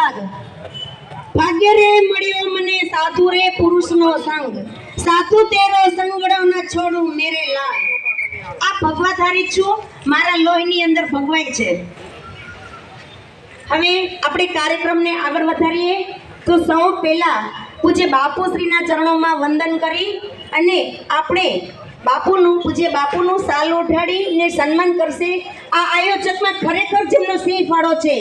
બાદ ભાગ્ય રે મળ્યો મને સાધુ રે પુરુષનો સંગ. સાધુ તેરો સંગડો ન છોડું મેરે લાલ આ ભગવાધારી છું, મારા લોહીની અંદર ભગવાય છે. હવે આપણે કાર્યક્રમને આગળ વધારીએ. તો સૌ પહેલા પૂજ્ય બાપુશ્રીના ચરણોમાં વંદન કરી અને આપણે બાપુનું, પૂજ્ય બાપુનું સાલ ઓઢાડીને સન્માન કરશે. આ આયોજકમાં ખરેખર જેમનો સિંહ ફાળો છે.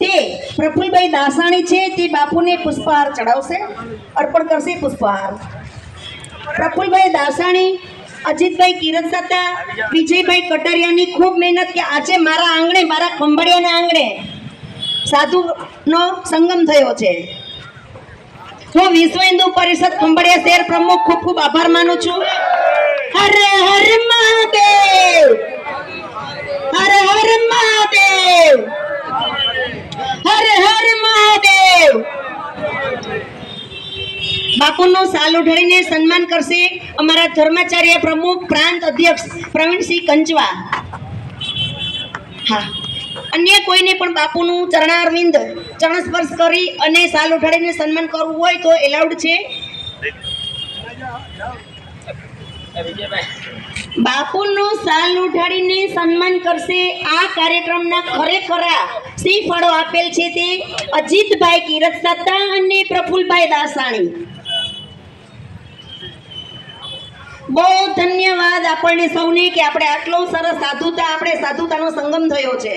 તે પ્રફુલભાઈ દાસાણી છે, તે બાપુને પુષ્પહાર ચડાવશે. અર્પણ કરશે પુષ્પહાર. પ્રફુલભાઈ દાસાણી, અજીતભાઈ કિરત વિજયભાઈ કટારિયાની ખૂબ મહેનત કે આજે મારા આંગણે, મારા ખંભાળિયાના આંગણે સાધુનો સંગમ થયો છે. હું વિશ્વ હિન્દુ પરિષદ ખંભાળિયા શહેર પ્રમુખ ખૂબ ખૂબ આભાર માનું છું. હરે હર મહાદેવ હર હર મહાદેવ હર હર મહાદેવ બાપુનો સાલ ઉઠાડીને સન્માન કરશે અમારા ધર્માચાર્ય પ્રમુખ, પ્રાંત અધ્યક્ષ પ્રવીણસિંહ કંચવા. હા. અન્ય કોઈને પણ બાપુનું ચરણારવિંદ ચરણ સ્પર્શ કરી અને સાલ ઉઠાડીને સન્માન કરવું હોય તો એલાઉડ છે. બાપુનું સાલ ઉઠાડીને સન્માન કરશે આ કાર્યક્રમના ખરેખરા શ્રી ફળો આપેલ છે તે અજીતભાઈ કિરત સત્તા અને પ્રફુલભાઈ દાસાણી. બહુ ધન્યવાદ આપણને સૌને કે આપણે આટલો સરસ સાધુતા, આપણે સાધુતાનો સંગમ થયો છે.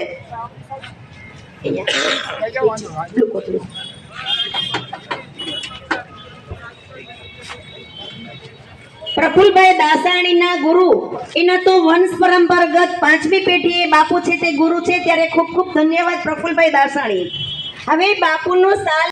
પ્રફુલભાઈ દાસાણીના ગુરુ, એના તો વંશ પરંપરાગત પાંચમી પેઢી એ બાપુ છે તે ગુરુ છે, ત્યારે ખૂબ ખૂબ ધન્યવાદ પ્રફુલભાઈ દાસાણી. હવે બાપુનો સાલ